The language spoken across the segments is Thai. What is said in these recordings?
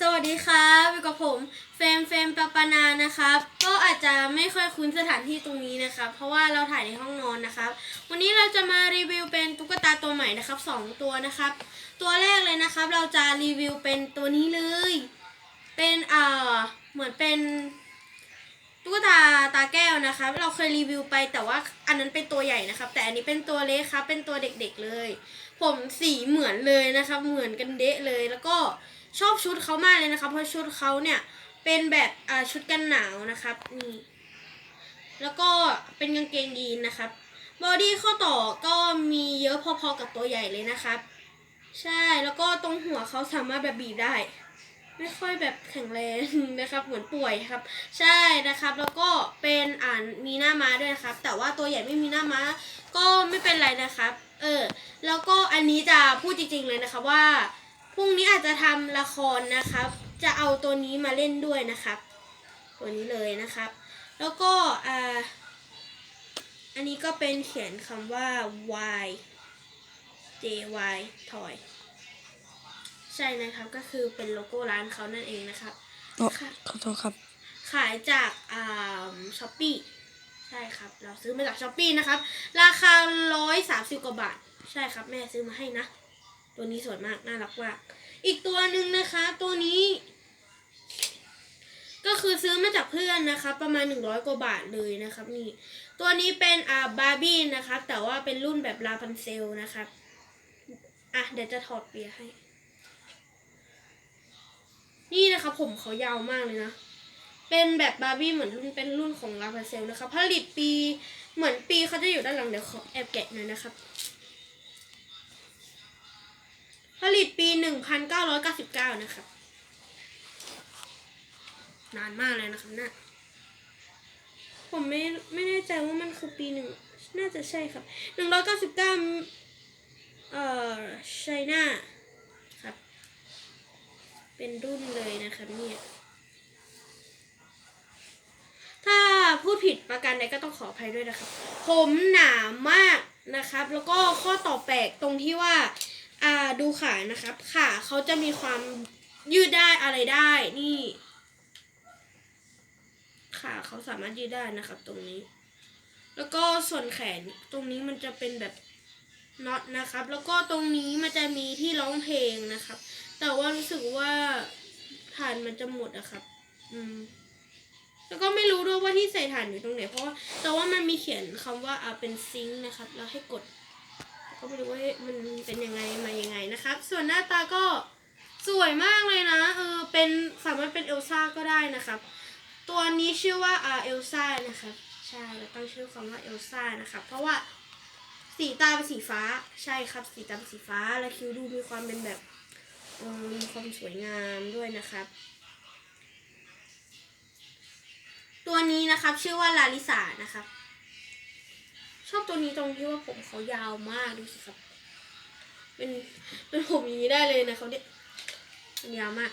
สวัสดีครับอยู่กับผมเฟมเฟมปะปานานะครับ ก็อาจจะไม่ค่อยคุ้นสถานที่ตรงนี้นะครับ เพราะว่าเราถ่ายในห้องนอนนะครับ วันนี้เราจะมารีวิวเป็นตุ๊กตาตัวใหม่นะครับสองตัวนะครับ ตัวแรกเลยนะครับ เราจะรีวิวเป็นตัวนี้เลย เป็นเอ่อเหมือนเป็นตุ๊กตาตาแก้วนะครับ เราเคยรีวิวไปแต่ว่าอันนั้นเป็นตัวใหญ่นะครับ แต่อันนี้เป็นตัวเล็กครับ เป็นตัวเด็กๆเลย ผมสีเหมือนเลยนะครับ เหมือนกันเดะเลยแล้วก็ ชอบชุดเขามากเลยนะครับ เพราะชุดเขาเนี่ยเป็นแบบอ่าชุดกันหนาวนะครับนี่แล้วก็เป็นกางเกงยีนนะครับบอดี้ข้อต่อก็มีเยอะพอๆกับตัวใหญ่เลยนะครับ ใช่แล้วก็ตรงหัวเขาสามารถแบบบีบได้ ไม่ค่อยแบบแข็งแรงนะครับ เหมือนป่วยครับ ใช่นะครับ แล้วก็เป็นอ่านมีหน้าม้าด้วยนะครับ แต่ว่าตัวใหญ่ไม่มีหน้าม้า ก็ไม่เป็นไรนะครับ เออ แล้วก็อันนี้จะพูดจริงๆเลยนะคะว่า พรุ่งนี้อาจจะทำละครนะครับ จะเอาตัวนี้มาเล่นด้วยนะครับ ตัวนี้เลยนะครับ แล้วก็อ่าอันนี้ก็เป็นเขียนคำว่า y j y toy ใช่นะครับก็คือเป็นโลโก้ร้านเขานั่นเองนะครับโอ้ค่ะขอโทษครับ ขายจากอ่าช้อปปี้ใช่ครับ เราซื้อมาจากช้อปปี้นะครับ ราคาร้อยสามสิบกว่าบาท ใช่ครับ แม่ซื้อมาให้นะ ตัวนี้สวยมากน่ารักมากอีกตัวหนึ่งนะคะ ตัวนี้ ก็คือซื้อมาจากเพื่อนนะคะ ประมาณหนึ่งร้อยกว่าบาทเลยนะครับนี่ ตัวนี้เป็นอ่าบาร์บี้นะครับแต่ว่าเป็นรุ่นแบบลาพันเซลนะครับอะเดี๋ยวจะถอดเปียให้ นี่นะคะผมเขายาวมากเลยนะเป็นแบบบาร์บี้เหมือนรุ่นเป็นรุ่นของลาพาเซลนะคะผลิตปีเหมือนปีเขาจะอยู่ด้านหลังเดี๋ยวขอแอบแกะหน่อยนะครับ ผลิตปีหนึ่งพันเก้าร้อยเก้าสิบเก้านะครับ นานมากเลยนะครับนะ่ะผมไม่ไม่แน่ใจว่ามันคือปีหนึ่งน่าจะใช่ครับหนึ่งร้อยเก้าสิบเก้าเอ่อไชน่าครับ เป็นรุ่นเลยนะครับเนี่ยถ้าพูดผิดประการใดก็ต้องขออภัยด้วยนะครับ ผมหนามากนะครับ แล้วก็ข้อต่อแปลกตรงที่ว่า อ่าดูขานะครับขาเขาจะมีความยืดได้อะไรได้นี่ขาเขาสามารถยืดได้นะครับ ตรงนี้ แล้วก็ส่วนแขนตรงนี้มันจะเป็นแบบน็อตนะครับ แล้วก็ตรงนี้มันจะมีที่ร้องเพลงนะครับ แต่ว่ารู้สึกว่าฐานมันจะหมดอะครับ อืม แล้วก็ไม่รู้ด้วยว่าที่ใส่ถ่านอยู่ตรงไหน เพราะว่าแต่ว่ามันมีเขียนคำว่าอ่าเป็นซิงค์นะครับ แล้วให้กด ก็ไม่รู้ว่ามันเป็นยังไงมายังไงนะครับ ส่วนหน้าตาก็สวยมากเลยนะเออเป็นสามารถเป็นเอลซ่าก็ได้นะครับ ตัวนี้ชื่อว่าอ่าเอลซ่านะครับใช่เราตั้งชื่อคำว่าเอลซ่านะครับเพราะว่าสีตาเป็นสีฟ้าใช่ครับ สีตาเป็นสีฟ้าและคิ้วดูมีความเป็นแบบมีความสวยงามด้วยนะครับ ตัวนี้นะครับชื่อว่าลาลิสานะครับ อบตัวนี้ตรงที่ว่าผมเขายาวมากดูสิครับ เป็นเป็นผมอย่างนี้ได้เลยนะเขาเนี่ยยาวมาก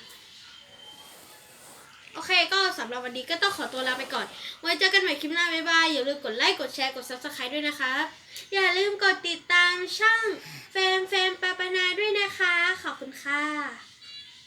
โอเคก็สำหรับวันนี้ก็ต้องขอตัวลาไปก่อน ไว้เจอกันใหม่คลิปหน้า บ๊ายบาย อย่าลืมกดไลค์ กดแชร์ กด subscribe ด้วยนะครับอย่าลืมกดติดตามช่องแฟมแฟมปาปานาด้วยนะคะ ขอบคุณค่ะ